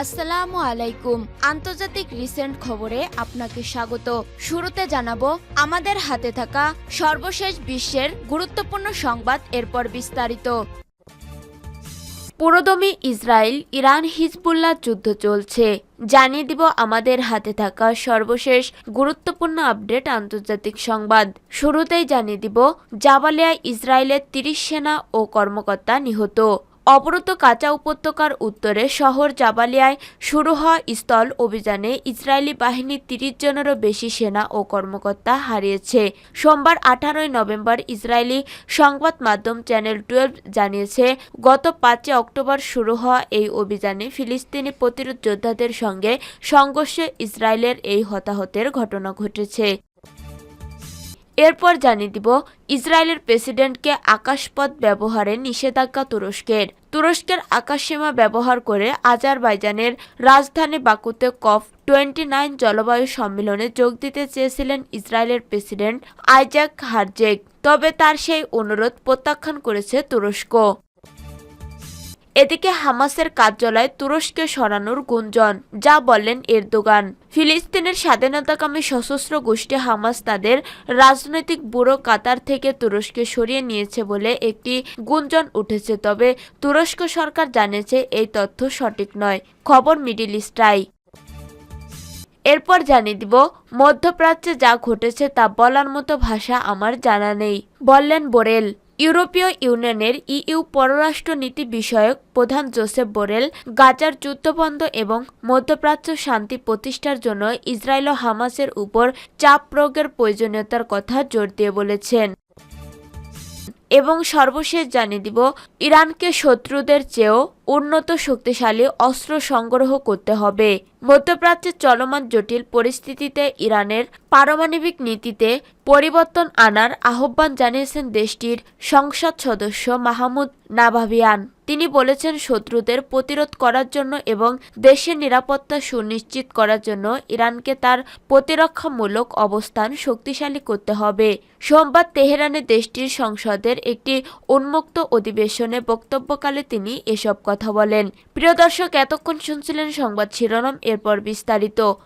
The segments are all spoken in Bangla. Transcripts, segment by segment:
আসসালামু আলাইকুম। আন্তর্জাতিক রিসেন্ট খবরে আপনাকে স্বাগত। শুরুতে জানাব, আমাদের হাতে থাকা সর্বশেষ বিশ্বের গুরুত্বপূর্ণ সংবাদ এরপর বিস্তারিত। পুরোদমে ইসরায়েল, ইরান হিজবুল্লাহ যুদ্ধ চলছে। জানিয়ে দিব আমাদের হাতে থাকা সর্বশেষ গুরুত্বপূর্ণ আপডেট আন্তর্জাতিক সংবাদ। শুরুতেই জানিয়ে দিব জাবালিয়া ইসরায়েলের তিরিশ সেনা ও কর্মকর্তা নিহত। অবরুদ্ধ কাঁচা উপত্যকার উত্তরে শহর জাবালিয়ায় শুরু হওয়া স্থল অভিযানে। ইসরায়েলি বাহিনীর তিরিশ জনেরও বেশি সেনা ও কর্মকর্তা হারিয়েছে। সোমবার আঠারোই নভেম্বর ইসরায়েলি সংবাদ মাধ্যম চ্যানেল টুয়েলভ জানিয়েছে, গত পাঁচই অক্টোবর শুরু হওয়া এই অভিযানে ফিলিস্তিনি প্রতিরোধ যোদ্ধাদের সঙ্গে সংঘর্ষে ইসরায়েলের এই হতাহতের ঘটনা ঘটেছে। এরপর জানিয়ে দিব, ইসরায়েলের প্রেসিডেন্টকে আকাশপথ ব্যবহারে নিষেধাজ্ঞা তুরস্কের। তুরস্কের আকাশসীমা ব্যবহার করে আজারবাইজানের রাজধানী বাকুতে কফ টোয়েন্টি নাইন জলবায়ু সম্মেলনে যোগ দিতে চেয়েছিলেন ইসরায়েলের প্রেসিডেন্ট আইজাক হারজেক তবে তার সেই অনুরোধ প্রত্যাখ্যান করেছে তুরস্ক। এদিকে হামাসের কার্যালয় তুরস্কে সরানোর গুঞ্জন, যা বললেন এরদোগান। ফিলিস্তিনের স্বাধীনতাকামী সশস্ত্র গোষ্ঠী হামাস তাদের রাজনৈতিক বুড়ো কাতার থেকে তুরস্কে সরিয়ে নিয়েছে বলে একটি গুঞ্জন উঠেছে, তবে তুরস্ক সরকার জানিয়েছে এই তথ্য সঠিক নয়। খবর মিডিল ইস্টাই এরপর জানিয়ে দিব, মধ্যপ্রাচ্যে যা ঘটেছে তা বলার মতো ভাষা আমার জানা নেই, বললেন বোরেল। ইউরোপীয় ইউনিয়নের ইইউ পররাষ্ট্রনীতি বিষয়ক প্রধান জোসেফ বোরেল গাজার যুদ্ধবন্ধ এবং মধ্যপ্রাচ্য শান্তি প্রতিষ্ঠার জন্য ইসরায়েল ও হামাসের উপর চাপ প্রয়োগের প্রয়োজনীয়তার কথা জোর দিয়ে বলেছেন। এবং সর্বশেষ জানিয়ে দিব, ইরানকে শত্রুদের চেয়েও উন্নত শক্তিশালী অস্ত্র সংগ্রহ করতে হবে। মধ্যপ্রাচ্যের চলমান জটিল পরিস্থিতিতে ইরানের পারমাণবিক নীতিতে পরিবর্তন আনার আহ্বান জানিয়েছেন দেশটির সংসদ সদস্য মাহমুদ নাভাবিয়ান। তিনি বলেছেন, শত্রুদের প্রতিরোধ করার জন্য এবং দেশের নিরাপত্তা সুনিশ্চিত করার জন্য ইরানকে তার প্রতিরক্ষামূলক অবস্থান শক্তিশালী করতে হবে। সোমবার তেহরানে দেশটির সংসদের একটি উন্মুক্ত অধিবেশনে বক্তব্যকালে তিনি এসব কথা বলেন। প্রিয় দর্শক এতক্ষণ শুনছিলেন সংবাদ শিরোনাম এরপর বিস্তারিত।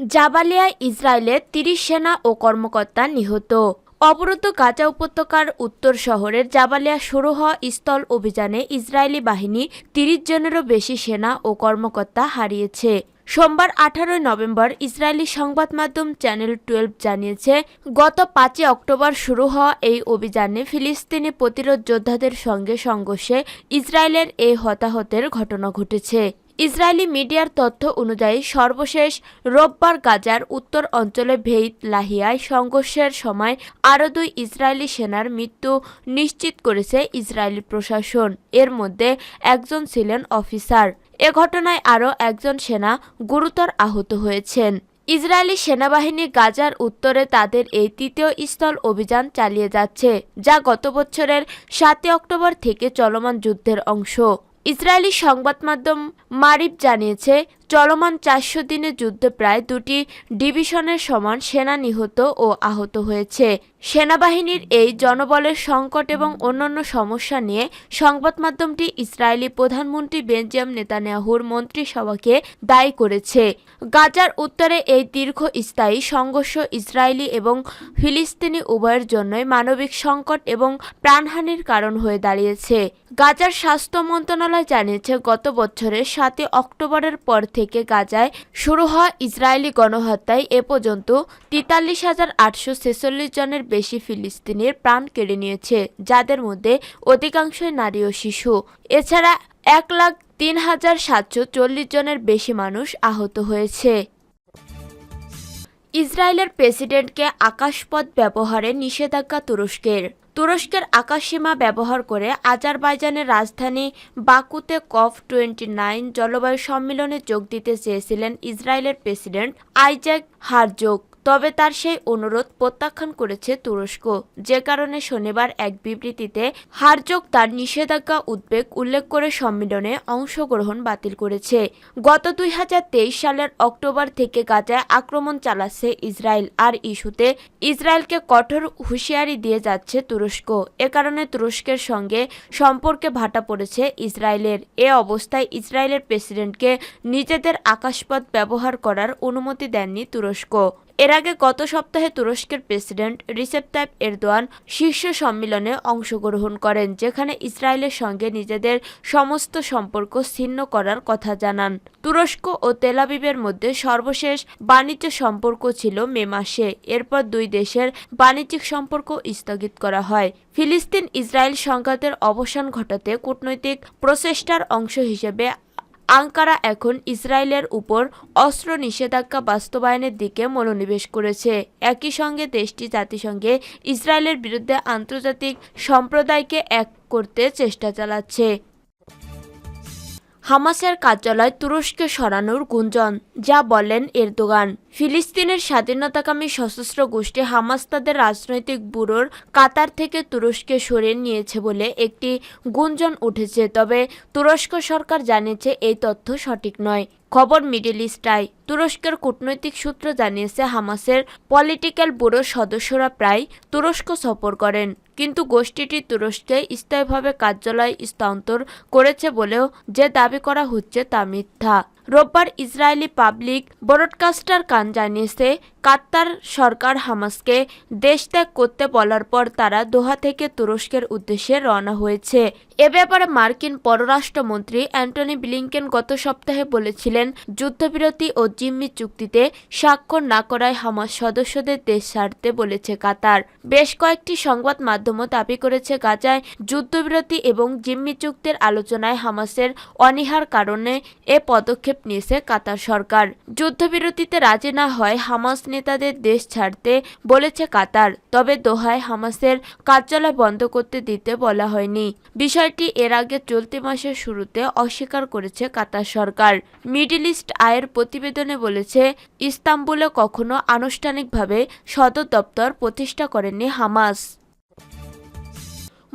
জাবালিয়া ইসরায়েলের তিরিশ সেনা ও কর্মকর্তা নিহত। অবরুদ্ধ গাজা উপত্যকার উত্তর শহরের জাবালিয়া শুরু হওয়া স্থল অভিযানে ইসরায়েলি বাহিনী তিরিশ জনেরও বেশি সেনা ও কর্মকর্তা হারিয়েছে। সোমবার আঠারোই নভেম্বর ইসরায়েলি সংবাদ মাধ্যম চ্যানেল টুয়েলভ জানিয়েছে, গত পাঁচই অক্টোবর শুরু হওয়া এই অভিযানে ফিলিস্তিনি প্রতিরোধ যোদ্ধাদের সঙ্গে সংঘর্ষে ইসরায়েলের এই হতাহতের ঘটনা ঘটেছে। ইসরায়েলি মিডিয়ার তথ্য অনুযায়ী, সর্বশেষ রোববার গাজার উত্তর অঞ্চলে ভেইত লাহিয়ায় সংঘর্ষের সময় আরও দুই ইসরায়েলি সেনার মৃত্যু নিশ্চিত করেছে ইসরায়েলি প্রশাসন। এর মধ্যে একজন ছিলেন অফিসার। এ ঘটনায় আরও একজন সেনা গুরুতর আহত হয়েছেন। ইসরায়েলি সেনাবাহিনী গাজার উত্তরে তাদের এই তৃতীয় স্থল অভিযান চালিয়ে যাচ্ছে, যা গত বছরের সাতই অক্টোবর থেকে চলমান যুদ্ধের অংশ। ইসরায়েলি সংবাদ মাধ্যম মারিফ জানিয়েছে চলমান চারশো দিনের যুদ্ধে প্রায় দুটি ডিভিশনের সমান সেনা নিহত ও আহত হয়েছে। সেনাবাহিনীর এই জনবলের সংকট এবং অন্যান্য সমস্যা নিয়ে সংবাদ মাধ্যমটি ইসরায়েলি প্রধানমন্ত্রী বেঞ্জাম নেতানিয়াহুর মন্ত্রিসভাকে দায়ী করেছে। গাজার উত্তরে এই দীর্ঘস্থায়ী সংঘর্ষ ইসরায়েলি এবং ফিলিস্তিনি উভয়ের জন্যই মানবিক সংকট এবং প্রাণহানির কারণ হয়ে দাঁড়িয়েছে। গাজার স্বাস্থ্য মন্ত্রণালয় জানিয়েছে, গত বছরের সাতই অক্টোবরের পর থেকে গাজায় শুরু হওয়া ইসরায়েলি গণহত্যায়। এ পর্যন্ত তেতাল্লিশ হাজার আটশো ছেচল্লিশ জনের বেশি ফিলিস্তিনির প্রাণ কেড়ে নিয়েছে, যাদের মধ্যে অধিকাংশই নারী ও শিশু। এছাড়া এক লাখ তিন হাজার সাতশো চল্লিশ জনের বেশি মানুষ আহত হয়েছে। ইসরায়েলের প্রেসিডেন্টকে আকাশপথ ব্যবহারে নিষেধাজ্ঞা তুরস্কের। তুরস্কের আকাশসীমা ব্যবহার করে আজারবাইজানের রাজধানী বাকুতে কফ টোয়েন্টি নাইন জলবায়ু সম্মেলনে যোগ দিতে চেয়েছিলেন ইসরায়েলের প্রেসিডেন্ট আইজাক হারজোক। তবে তার সেই অনুরোধ প্রত্যাখ্যান করেছে তুরস্ক, যে কারণে শনিবার এক বিবৃতিতে হারজোক তার নিষেধাজ্ঞা উদ্বেগ উল্লেখ করে সম্মেলনে অংশগ্রহণ বাতিল করেছে। গত দুই হাজার তেইশ সালের অক্টোবর থেকে গাজায় আক্রমণ চালাচ্ছে ইসরায়েল। আর ইস্যুতে ইসরায়েলকে কঠোর হুঁশিয়ারি দিয়ে যাচ্ছে তুরস্ক। এ কারণে তুরস্কের সঙ্গে সম্পর্কে ভাটা পড়েছে ইসরায়েলের। এ অবস্থায় ইসরায়েলের প্রেসিডেন্টকে নিজেদের আকাশপথ ব্যবহার করার অনুমতি দেননি তুরস্ক। এর আগে গত সপ্তাহে তুরস্কের প্রেসিডেন্ট রিসেপ তাইপ এরদোয়ান শীর্ষ সম্মেলনে অংশগ্রহণ করেন, যেখানে ইসরায়েলের সঙ্গে নিজেদের সমস্ত সম্পর্ক ছিন্ন করার কথা জানান। তুরস্ক ও তেলাবিবের মধ্যে সর্বশেষ বাণিজ্য সম্পর্ক ছিল মে মাসে। এরপর দুই দেশের বাণিজ্যিক সম্পর্ক স্থগিত করা হয়। ফিলিস্তিন ইসরায়েল সংঘাতের অবসান ঘটাতে কূটনৈতিক প্রচেষ্টার অংশ হিসেবে আঙ্কারা এখন ইসরায়েলের উপর অস্ত্র নিষেধাজ্ঞা বাস্তবায়নের দিকে মনোনিবেশ করেছে। একই সঙ্গে দেশটি জাতিসংঘে ইসরায়েলের বিরুদ্ধে আন্তর্জাতিক সম্প্রদায়কে এক করতে চেষ্টা চালাচ্ছে। হামাসের কার্যালয় তুরস্কে সরানোর গুঞ্জন, যা বলেন এরদোগান। ফিলিস্তিনের স্বাধীনতাকামী সশস্ত্র গোষ্ঠী হামাস তাদের রাজনৈতিক ব্যুরোর কাতার থেকে তুরস্কে সরিয়ে নিয়েছে বলে একটি গুঞ্জন উঠেছে। তবে তুরস্ক সরকার জানিয়েছে এই তথ্য সঠিক নয়। খবর মিডিল ইস্টাই তুরস্কের কূটনৈতিক সূত্র জানিয়েছে, হামাসের পলিটিক্যাল ব্যুরোর সদস্যরা প্রায় তুরস্ক সফর করেন, কিন্তু গোষ্ঠীটি তুরস্কে স্থায়ীভাবে কার্যালয় স্থানান্তর করেছে বলেও যে দাবি করা হচ্ছে তা মিথ্যা। রোববার ইসরায়েলি পাবলিক ব্রডকাস্টার কান জানিয়েছে কাত্তার সরকার হামাসকে দেশ ত্যাগ করতে বলার পর তারা দোহা থেকে তুরস্কের উদ্দেশ্যে রওনা হয়েছে। এ ব্যাপারে মার্কিন পররাষ্ট্রমন্ত্রী অ্যান্টনি ব্লিংকেন গত সপ্তাহে বলেছিলেন, যুদ্ধবিরতি ও জিম্মি চুক্তিতে স্বাক্ষর না করায় হামাস সদস্যদের দেশ ছাড়তে বলেছে কাতার। বেশ কয়েকটি সংবাদ মাধ্যমও দাবি করেছে গাজায় যুদ্ধবিরতি এবং জিম্মি চুক্তির আলোচনায় হামাসের অনীহার কারণে এ পদক্ষেপ নিয়েছে কাতার সরকার। যুদ্ধবিরতিতে রাজি না হয় হামাস নেতাদের দেশ ছাড়তে বলেছে কাতার, তবে দোহায় হামাসের কার্যালয় বন্ধ করতে দিতে বলা হয়নি। বিষয়টি এর আগে চলতি মাসের শুরুতে অস্বীকার করেছে কাতার সরকার। মিডল ইস্ট আয়ের প্রতিবেদনে বলেছে, ইস্তাম্বুলে কখনো আনুষ্ঠানিকভাবে সদর দপ্তর প্রতিষ্ঠা করেনি হামাস।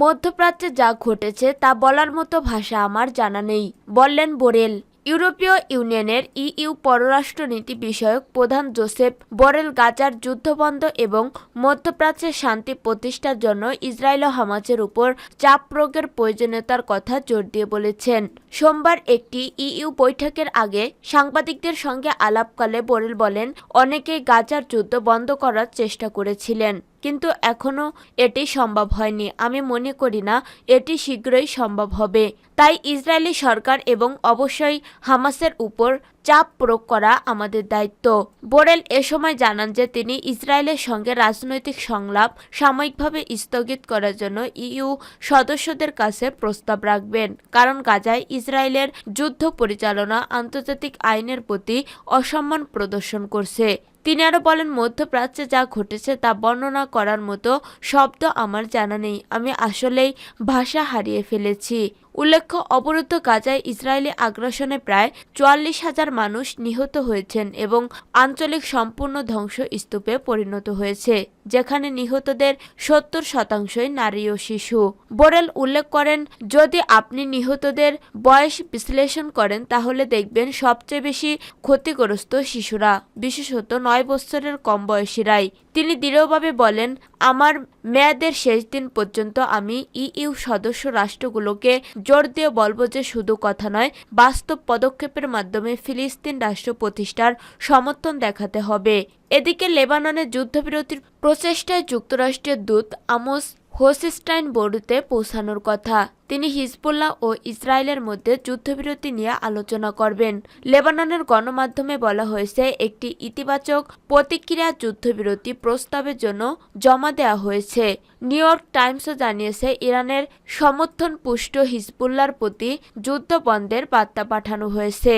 মধ্যপ্রাচ্যে যা ঘটেছে তা বলার মতো ভাষা আমার জানা নেই, বললেন বোরেল। ইউরোপীয় ইউনিয়নের ইইউ পররাষ্ট্রনীতি বিষয়ক প্রধান জোসেফ বরেল গাজার যুদ্ধবন্ধ এবং মধ্যপ্রাচ্যের শান্তি প্রতিষ্ঠার জন্য ইসরায়েল ও হামাসের উপর চাপ প্রয়োগের প্রয়োজনীয়তার কথা জোর দিয়ে বলেছেন। সোমবার একটি ইইউ বৈঠকের আগে সাংবাদিকদের সঙ্গে আলাপকালে বরেল বলেন, অনেকেই গাজার যুদ্ধ বন্ধ করার চেষ্টা করেছিলেন। কিন্তু এখনও এটি সম্ভব হয়নি। আমি মনে করি না এটি শীঘ্রই সম্ভব হবে। তাই ইসরায়েলি সরকার এবং অবশ্যই হামাসের উপর চাপ প্রয়োগ করা আমাদের দায়িত্ব। বোরেল এ সময় জানান যে তিনি ইসরায়েলের সঙ্গে রাজনৈতিক সংলাপ সাময়িকভাবে স্থগিত করার জন্য ইইউ সদস্যদের কাছে প্রস্তাব রাখবেন। কারণ গাজায় ইসরায়েলের যুদ্ধ পরিচালনা আন্তর্জাতিক আইনের প্রতি অসম্মান প্রদর্শন করছে। তিনি আরও বলেন, মধ্যপ্রাচ্যে যা ঘটেছে তা বর্ণনা করার মতো শব্দ আমার জানা নেই। আমি আসলেই ভাষা হারিয়ে ফেলেছি। উল্লেখ্য, অবরুদ্ধ গাজায় ইসরায়েলি আগ্রাসনে প্রায় চুয়াল্লিশ হাজার মানুষ নিহত হয়েছেন এবং আঞ্চলিক সম্পূর্ণ ধ্বংস স্তূপে পরিণত হয়েছে, যেখানে নিহতদের সত্তর শতাংশই নারী ও শিশু। বোরেল উল্লেখ করেন, যদি আপনি নিহতদের বয়স বিশ্লেষণ করেন, তাহলে দেখবেন সবচেয়ে বেশি ক্ষতিগ্রস্ত শিশুরা, বিশেষত নয় বছরের কম বয়সীরাই। তিনি দৃঢ়ভাবে বলেন আমার মেয়াদের শেষ দিন পর্যন্ত আমি ইইউ সদস্য রাষ্ট্রগুলোকে জোর দিয়ে বলব যে শুধু কথা নয়, বাস্তব পদক্ষেপের মাধ্যমে ফিলিস্তিন রাষ্ট্র প্রতিষ্ঠার সমর্থন দেখাতে হবে। এদিকে লেবাননে যুদ্ধবিরতির প্রচেষ্টায় যুক্তরাষ্ট্রের দূত আমোস হোসেস্টাইন বোর্ডতে পৌঁছানোর কথা। তিনি হিজবুল্লাহ ও ইসরায়েলের মধ্যে যুদ্ধবিরতি নিয়ে আলোচনা করবেন। লেবাননের গণমাধ্যমে বলা হয়েছে, একটি ইতিবাচক প্রতিক্রিয়া যুদ্ধবিরতি প্রস্তাবের জন্য জমা দেওয়া হয়েছে। নিউ ইয়র্ক টাইমসও জানিয়েছে, ইরানের সমর্থন পুষ্ট হিজবুল্লার প্রতি যুদ্ধ বন্ধের বার্তা পাঠানো হয়েছে।